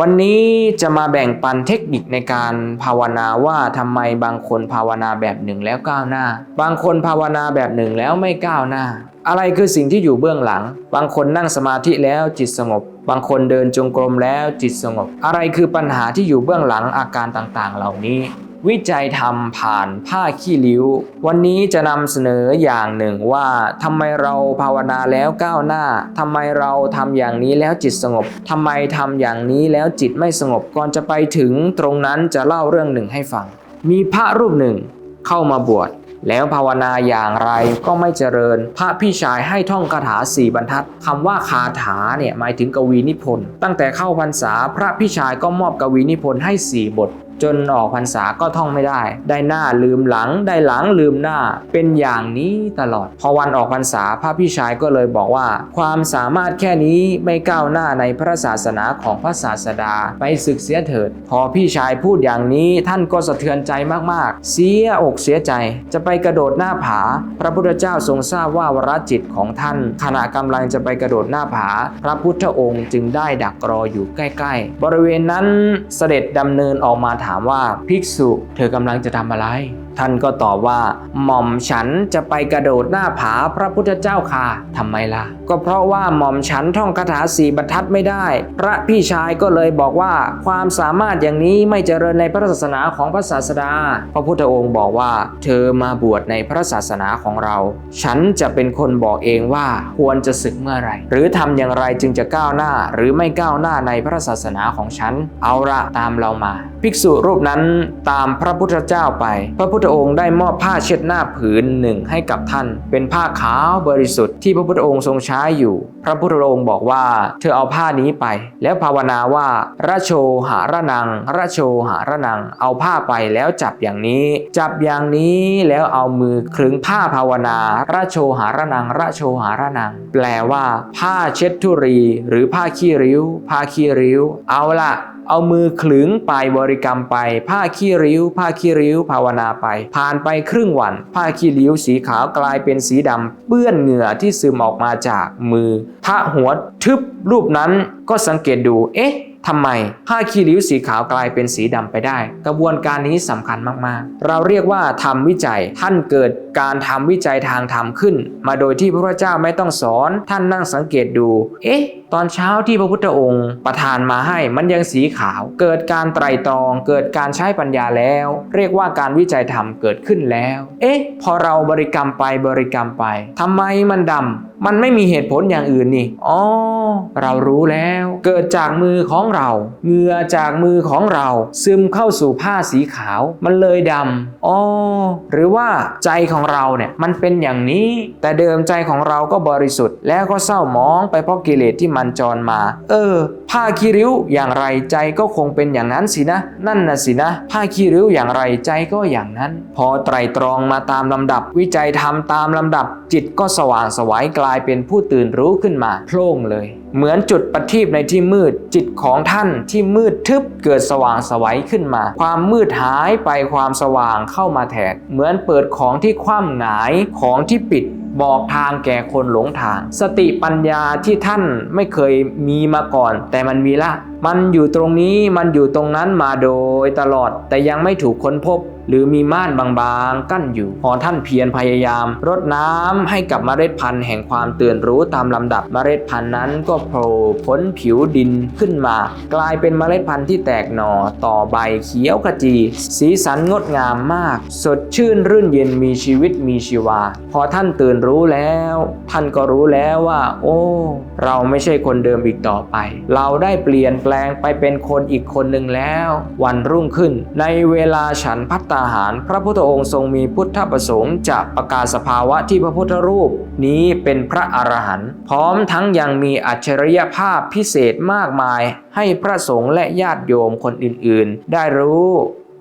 วันนี้จะมาแบ่งปันเทคนิคในการภาวนาว่าทำไมบางคนภาวนาแบบหนึ่งแล้วก้าวหน้า บางคนภาวนาแบบหนึ่งแล้วไม่ก้าวหน้า อะไรคือสิ่งที่อยู่เบื้องหลัง บางคนนั่งสมาธิแล้วจิตสงบ บางคนเดินจงกรมแล้วจิตสงบ อะไรคือปัญหาที่อยู่เบื้องหลังอาการต่างๆ เหล่านี้ วิจัยทำผ่านผ้าขี้ริ้ว วันนี้จะนำเสนออย่างหนึ่งว่าทำไมเราภาวนาแล้วก้าวหน้าทำไมเราทำอย่างนี้แล้วจิตสงบทำไมทำอย่างนี้แล้วจิตไม่สงบก่อนจะไปถึงตรงนั้นจะเล่าเรื่องหนึ่งให้ฟัง มีพระรูปหนึ่งเข้ามาบวชแล้วภาวนาอย่างไรก็ไม่เจริญ พระพี่ชายให้ท่องคาถาสี่บรรทัดคำว่าคาถาเนี่ยหมายถึงกวีนิพนธ์ตั้งแต่เข้าพรรษาพระพี่ชายก็มอบกวีนิพนธ์ให้สี่บท จนออกพรรษาก็ท่องไม่ได้ ได้หน้าลืมหลัง ได้หลังลืมหน้า เป็นอย่างนี้ตลอด พอวันออกพรรษาพระพี่ชายก็เลยบอกว่า ความสามารถแค่นี้ไม่ก้าวหน้าในพระศาสนาของพระศาสดาไปศึกเสียเถิด พอพี่ชายพูดอย่างนี้ท่านก็สะเทือนใจมากๆ เสียอกเสียใจ จะไปกระโดดหน้าผา พระพุทธเจ้าทรงทราบว่าวรจิตของท่าน ขณะกำลังจะไปกระโดดหน้าผา พระพุทธองค์จึงได้ดักรออยู่ใกล้ ๆ บริเวณนั้นเสด็จดำเนินออกมาถามว่าภิกษุเธอกำลังจะทำอะไร ท่านก็ตอบว่า หม่อมฉันจะไปกระโดดหน้าผาพระพุทธเจ้าค่ะทำไมล่ะ ก็เพราะว่าหม่อมฉันท่องคาถาสี่บรรทัดไม่ได้ พระพี่ชายก็เลยบอกว่า ความสามารถอย่างนี้ไม่เจริญในพระศาสนาของพระศาสดา พระพุทธองค์บอกว่า เธอมาบวชในพระศาสนาของเรา ฉันจะเป็นคนบอกเองว่าควรจะศึกเมื่อไหรหรือทำอย่างไรจึงจะก้าวหน้า หรือไม่ก้าวหน้าในพระศาสนาของฉัน เอาละตามเรามา ภิกษุรูปนั้นตามพระพุทธเจ้าไป พระพุทธองค์ได้มอบผ้าเช็ดหน้าผืนหนึ่งให้กับท่าน เป็นผ้าขาวบริสุทธิ์ที่พระพุทธองค์ทรงใช้อยู่ พระพุทธองค์บอกว่า เธอเอาผ้านี้ไป แล้วภาวนาว่าระโชหาระนังระโชหาระนัง เอาผ้าไปแล้วจับอย่างนี้ จับอย่างนี้แล้วเอามือคลึงผ้าภาวนาระโชหาระนังระโชหาระนัง แปลว่าผ้าเช็ดทุรีหรือผ้าขี้ริ้ว ผ้าขี้ริ้ว เอาละเอามือขลึงไปบริกรรมไป ผ้าขี้ริ้ว ผ้าขี้ริ้ว ภาวนาไป ผ่านไปครึ่งวัน ผ้าขี้ริ้วสีขาวกลายเป็นสีดำเปื้อนเหงื่อที่ซึมออกมาจากมือ พระหัวทึบรูปนั้นก็สังเกตดู เอ๊ะทำไมผ้าขี้ริ้วสีขาวกลายเป็นสีดำไปได้ กระบวนการนี้สำคัญมาก ๆ เราเรียกว่าทำวิจัย ท่านเกิดการทำวิจัยทางธรรมขึ้น มาโดยที่พระพุทธเจ้าไม่ต้องสอน ท่านนั่งสังเกตดู เอ๊ะ ตอนเช้าที่พระพุทธองค์ประทานมาให้มันยังสีขาว เกิดการไตรตรอง เกิดการใช้ปัญญาแล้ว เรียกว่าการวิจัยธรรมเกิดขึ้นแล้ว เอ๊ะ พอเราบริกรรมไปบริกรรมไปทำไมมันดำ มันไม่มีเหตุผลอย่างอื่นนี่ อ๋อ เรารู้แล้ว เกิดจากมือของเรา เหงื่อจากมือของเรา ซึมเข้าสู่ผ้าสีขาว มันเลยดำ อ๋อ หรือว่าใจของเราเนี่ยมันเป็นอย่างนี้ แต่เดิมใจของเราก็บริสุทธิ์ แล้วก็เศร้าหมองไปเพราะกิเลสที่มันจรมา เออ ผ้าขี้ริ้วอย่างไรใจก็คงเป็นอย่างนั้นสินะ นั่นน่ะสินะ ผ้าขี้ริ้วอย่างไรใจก็อย่างนั้น พอไตรตรองมาตามลำดับ วิจัยทำตามลำดับ จิตก็สว่างไสวัยกลายเป็นผู้ตื่นรู้ขึ้นมาโพล่งเลย เหมือนจุดประทีปในที่มืด จิตของท่านที่มืดทึบเกิดสว่างสวัยขึ้นมา ความมืดหายไปความสว่างเข้ามาแทนเหมือนเปิดของที่คว่ำหงายของที่ปิดบอกทางแก่คนหลงทาง สติปัญญาที่ท่านไม่เคยมีมาก่อน แต่มันมีละ มันอยู่ตรงนี้มันอยู่ตรงนั้นมาโดยตลอดแต่ยังไม่ถูกค้นพบ หรือมีม่านบางๆ กั้นอยู่พอท่านเพียรพยายาม รดน้ำให้กับเมล็ดพันธุ์แห่งความตื่นรู้ตามลำดับ เมล็ดพันธุ์นั้นก็โผล่พ้นผิวดินขึ้นมา กลายเป็นเมล็ดพันธุ์ที่แตกหน่อต่อใบเขียวขจี สีสันงดงามมาก สดชื่นรื่นเย็นมีชีวิตมีชีวา พอท่านตื่นรู้แล้ว ท่านก็รู้แล้วว่า โอ้ เราไม่ใช่คนเดิมอีกต่อไป เราได้เปลี่ยนแปลงไปเป็นคนอีกคนหนึ่งแล้ว วันรุ่งขึ้น ในเวลาฉันพัตตาหาร พระพุทธองค์ทรงมีพุทธประสงค์จะประกาศสภาวะที่พระพุทธรูป นี้เป็นพระอรหันต์พร้อมทั้งยังมีอัจฉริยภาพพิเศษมากมาย ให้พระสงฆ์และญาติโยมคนอื่นๆ ได้รู้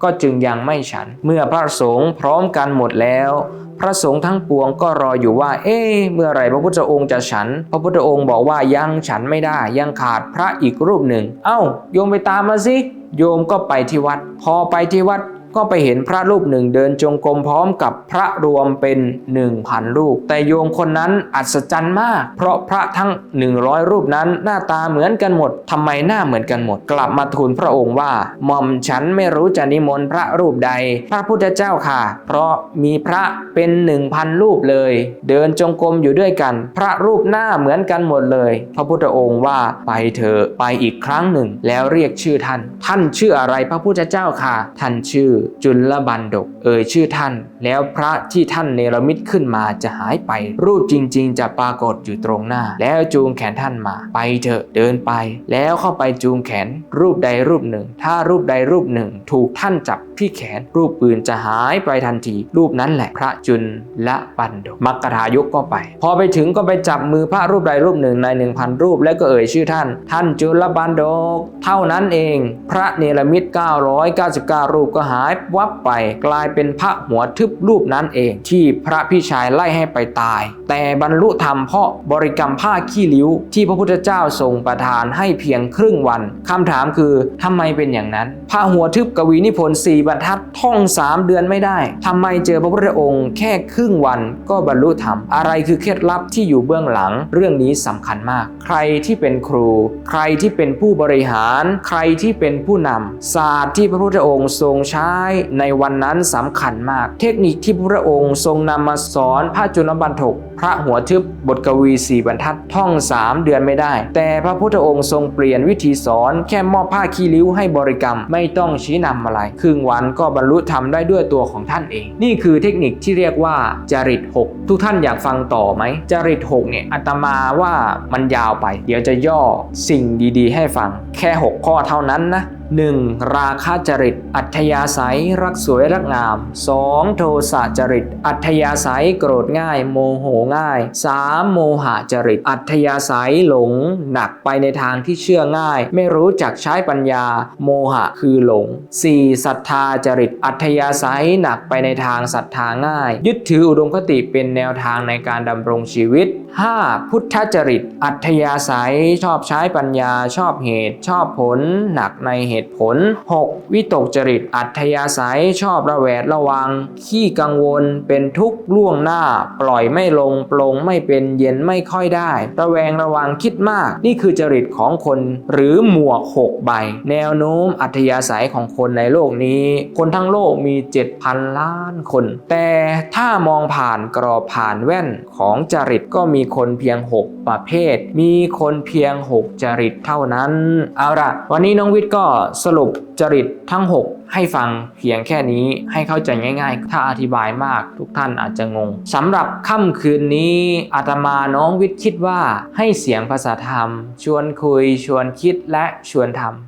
ก็จึงยังไม่ฉัน เมื่อพระสงฆ์พร้อมกันหมดแล้ว พระสงฆ์ทั้งปวงก็รออยู่ว่า เอ๊เมื่อไหร่พระพุทธองค์จะฉัน พระพุทธองค์บอกว่ายังฉันไม่ได้ ยังขาดพระอีกรูปหนึ่ง เอ้า โยมไปตามมาสิ โยมก็ไปที่วัด พอไปที่วัด ก็ไปเห็นพระรูปหนึ่งเดินจงกรมพร้อมกับพระรวมเป็นหนึ่งพันรูป แต่โยมคนนั้นอัศจรรย์มาก เพราะพระทั้ง 100 รูปนั้นหน้าตาเหมือนกันหมดทำไมหน้าเหมือนกันหมด กลับมาทูลพระองค์ว่าหม่อมฉันไม่รู้จะนิมนต์พระรูปใด พระพุทธเจ้าค่ะ เพราะมีพระเป็นหนึ่งพันรูปเลย เดินจงกรมอยู่ด้วยกัน พระรูปหน้าเหมือนกันหมดเลย พระพุทธองค์ว่าไปเถอะไปอีกครั้งหนึ่ง แล้วเรียกชื่อท่าน ท่านชื่ออะไรพระพุทธเจ้าค่ะ ท่านชื่อจุลบันดก เอ่ยชื่อท่าน แล้วพระที่ท่านเนรมิตขึ้นมาจะหายไป รูปจริง ๆ จะปรากฏอยู่ตรงหน้า แล้วจูงแขนท่านมา ไปเถอะเดินไป แล้วเข้าไปจูงแขน รูปใดรูปหนึ่ง ถ้ารูปใดรูปหนึ่ง ถูกท่านจับที่แขน รูปอื่นจะหายไปทันที รูปนั้นแหละพระจุลละบันดกมักกะายกก็ไป พอไปถึงก็ไปจับมือพระรูปใดรูปหนึ่งใน 1,000 รูป แล้วก็เอ่ยชื่อท่าน ท่านจุลบันดก เท่านั้นเอง พระเนรมิต999 รูปก็หายวับไปกลายเป็นพระหัวทึบรูปนั้นเอง ที่พระพี่ชายไล่ให้ไปตายแต่บรรลุธรรมเพราะบริกรรมผ้าขี้ริ้ว ที่พระพุทธเจ้าทรงประทานให้เพียงครึ่งวันคำถามคือทำไมเป็นอย่างนั้นพระหัวทึบกวีนิพนธ์สี่บรรทัดท่องสามเดือนไม่ได้ทำไมเจอพระพุทธองค์แค่ครึ่งวันก็บรรลุธรรม อะไรคือเคล็ดลับที่อยู่เบื้องหลังเรื่องนี้สำคัญมาก ใครที่เป็นครู ใครที่เป็นผู้บริหาร ใครที่เป็นผู้นำศาสตร์ที่พระพุทธองค์ทรงใช้ในวันนั้นสำคัญมาก เทคนิคที่พระพุทธองค์ทรงนำมาสอนพระจุลบันทกพระหัวทึบบทกวีสี่บรรทัดท่องสามเดือนไม่ได้ แต่พระพุทธองค์ทรงเปลี่ยนวิธีสอนแค่มอบผ้าคีริ้วให้บริกรรมไม่ต้องชี้นำอะไร ครึ่งวันก็บรรลุธรรมได้ด้วยตัวของท่านเอง นี่คือเทคนิคที่เรียกว่าจริต 6 ทุกท่านอยากฟังต่อไหมจริต 6 เนี่ยอาตมาว่ามันยาวไป เดี๋ยวจะย่อสิ่งดีๆ ให้ฟังแค่ 6 ข้อเท่านั้นนะ 1. ราคะจริต อัธยาศัย รักสวยรักงาม 2. โทสะจริต อัธยาศัยโกรธง่าย โมโหง่าย 3. โมหะจริต อัธยาศัยหลง หนักไปในทางที่เชื่อง่าย ไม่รู้จักใช้ปัญญา โมหะคือหลง 4. ศรัทธาจริต อัธยาศัยหนักไปในทางศรัทธาง่าย ยึดถืออุดมคติเป็นแนวทางในการดำรงชีวิต 5. พุทธจริต อัธยาศัย ชอบใช้ปัญญา ชอบเหตุ ชอบผล หนักในเหตุผล 6. วิตกจริต อัธยาศัย ชอบระแวดระวัง ขี้กังวล เป็นทุกข์ล่วงหน้า ปล่อยไม่ลง ปลงไม่เป็น เย็นไม่ค่อยได้ ระแวงระวัง คิดมาก นี่คือจริตของคน หรือหมวก 6 ใบ แนวโน้ม อัธยาศัยของคนในโลกนี้ คนทั้งโลกมี 7,000 ล้านคน แต่ถ้ามองผ่านกรอบผ่านแว่นของจริตก็มีคนเพียง 6 ประเภท มีคนเพียง 6 จริตเท่านั้น เอาละวันนี้น้องวิทย์ก็สรุปจริตทั้ง 6 ให้ฟังเพียงแค่นี้ให้เข้าใจง่ายๆ ถ้าอธิบายมากทุกท่านอาจจะงงสำหรับค่ำคืนนี้อาตมาน้องวิทย์คิดว่าให้เสียงภาษาธรรม ชวนคุยชวนคิดและชวนทำ